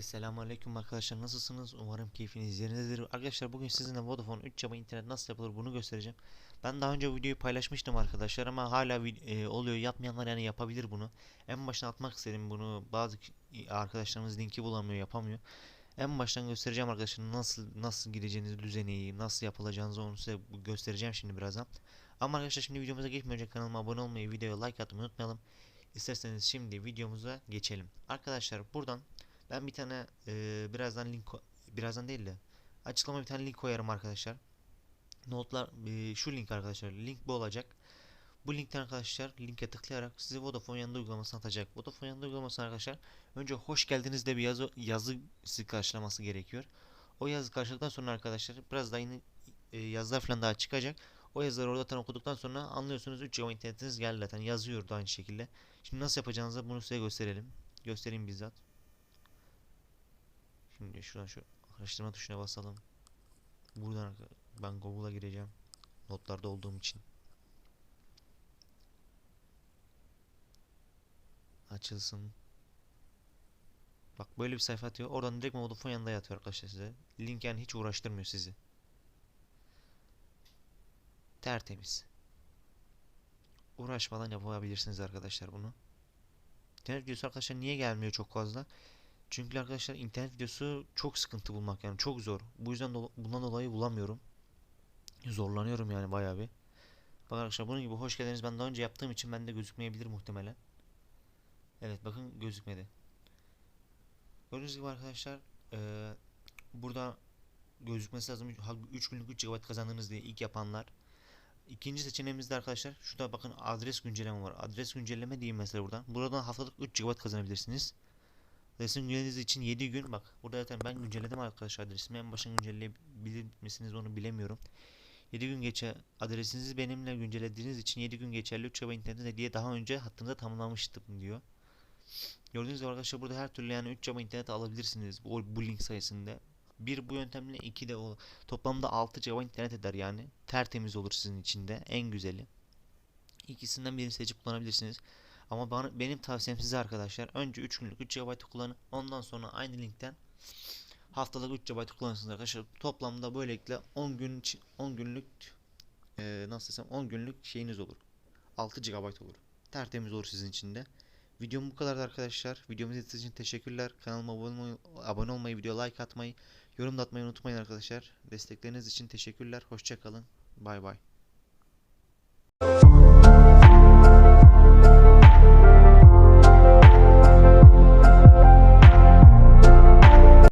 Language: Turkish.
Herkese selamünaleyküm arkadaşlar nasılsınız? Umarım keyfiniz yerindedir. Arkadaşlar bugün sizinle Vodafone 3 GB internet nasıl yapılır bunu göstereceğim. Ben daha önce videoyu paylaşmıştım arkadaşlar ama hala e, oluyor. Yapmayanlar yani yapabilir bunu. En baştan atmak istedim bunu. Bazı arkadaşlarımız linki bulamıyor, yapamıyor. En baştan göstereceğim arkadaşlar nasıl nasıl gireceğinizi düzeneyi, nasıl yapılacağınızı onu size göstereceğim şimdi birazdan. Ama arkadaşlar şimdi videomuza geçmeden önce kanalıma abone olmayı, videoya like atmayı unutmayalım. İsterseniz şimdi videomuza geçelim. Arkadaşlar buradan ben bir tane e, birazdan link birazdan değil de açıklama bir tane link koyarım arkadaşlar. Notlar e, şu link arkadaşlar. Link bu olacak. Bu linkten arkadaşlar linke tıklayarak sizi Vodafone yanında uygulamasına atacak. Vodafone yanında uygulamasına arkadaşlar önce hoş geldiniz de bir yazı yazı sizi karşılaması gerekiyor. O yazı karşıladıktan sonra arkadaşlar biraz daha yine e, yazılar falan daha çıkacak. O yazıları orada tam okuduktan sonra anlıyorsunuz 3 GB internetiniz geldi zaten yazıyor da aynı şekilde. Şimdi nasıl yapacağınızı bunu size gösterelim. Göstereyim bizzat. Şimdi şuradan şu araştırma tuşuna basalım. Buradan ben Google'a gireceğim. Notlarda olduğum için. Açılsın. Bak böyle bir sayfa atıyor. Oradan direkt Vodafone yanında yatıyor arkadaşlar size. Link yani hiç uğraştırmıyor sizi. Tertemiz. Uğraşmadan yapabilirsiniz arkadaşlar bunu. İnternet videosu arkadaşlar niye gelmiyor çok fazla? Çünkü arkadaşlar internet videosu çok sıkıntı bulmak yani çok zor. Bu yüzden do- bundan dolayı bulamıyorum. Zorlanıyorum yani bayağı bir. Bak arkadaşlar bunun gibi hoş geldiniz ben daha önce yaptığım için bende gözükmeyebilir muhtemelen. Evet bakın gözükmedi. Gördüğünüz gibi arkadaşlar eee, burada gözükmesi lazım. 3 günlük 3 GB kazandınız diye ilk yapanlar. İkinci seçeneğimizde arkadaşlar şurada bakın adres güncelleme var. Adres güncelleme diyeyim mesela buradan. Buradan haftalık 3 GB kazanabilirsiniz. Adresin güncellediğiniz için 7 gün bak burada zaten ben güncelledim arkadaşlar adresimi en baştan güncelleyebilir misiniz onu bilemiyorum. 7 gün geçe adresinizi benimle güncellediğiniz için 7 gün geçerli 3 GB internet hediye daha önce hattımda tamamlamıştım diyor. Gördüğünüz gibi arkadaşlar burada her türlü yani 3 GB internet alabilirsiniz bu, bu link sayesinde. Bir bu yöntemle iki de o toplamda 6 GB internet eder yani. Tertemiz olur sizin için de en güzeli. İkisinden birini seçip kullanabilirsiniz. Ama bana, benim tavsiyem size arkadaşlar önce 3 günlük 3 GB kullanın. Ondan sonra aynı linkten haftalık 3 GB kullanırsınız arkadaşlar. Toplamda böylelikle 10 gün içi- 10 günlük e, nasıl desem 10 günlük şeyiniz olur. 6 GB olur. Tertemiz olur sizin için de. Videom bu kadardı arkadaşlar. Videomu izlediğiniz için teşekkürler. Kanalıma abone olmayı, abone olmayı, video like atmayı, yorum da atmayı unutmayın arkadaşlar. Destekleriniz için teşekkürler. Hoşça kalın. Bay bay.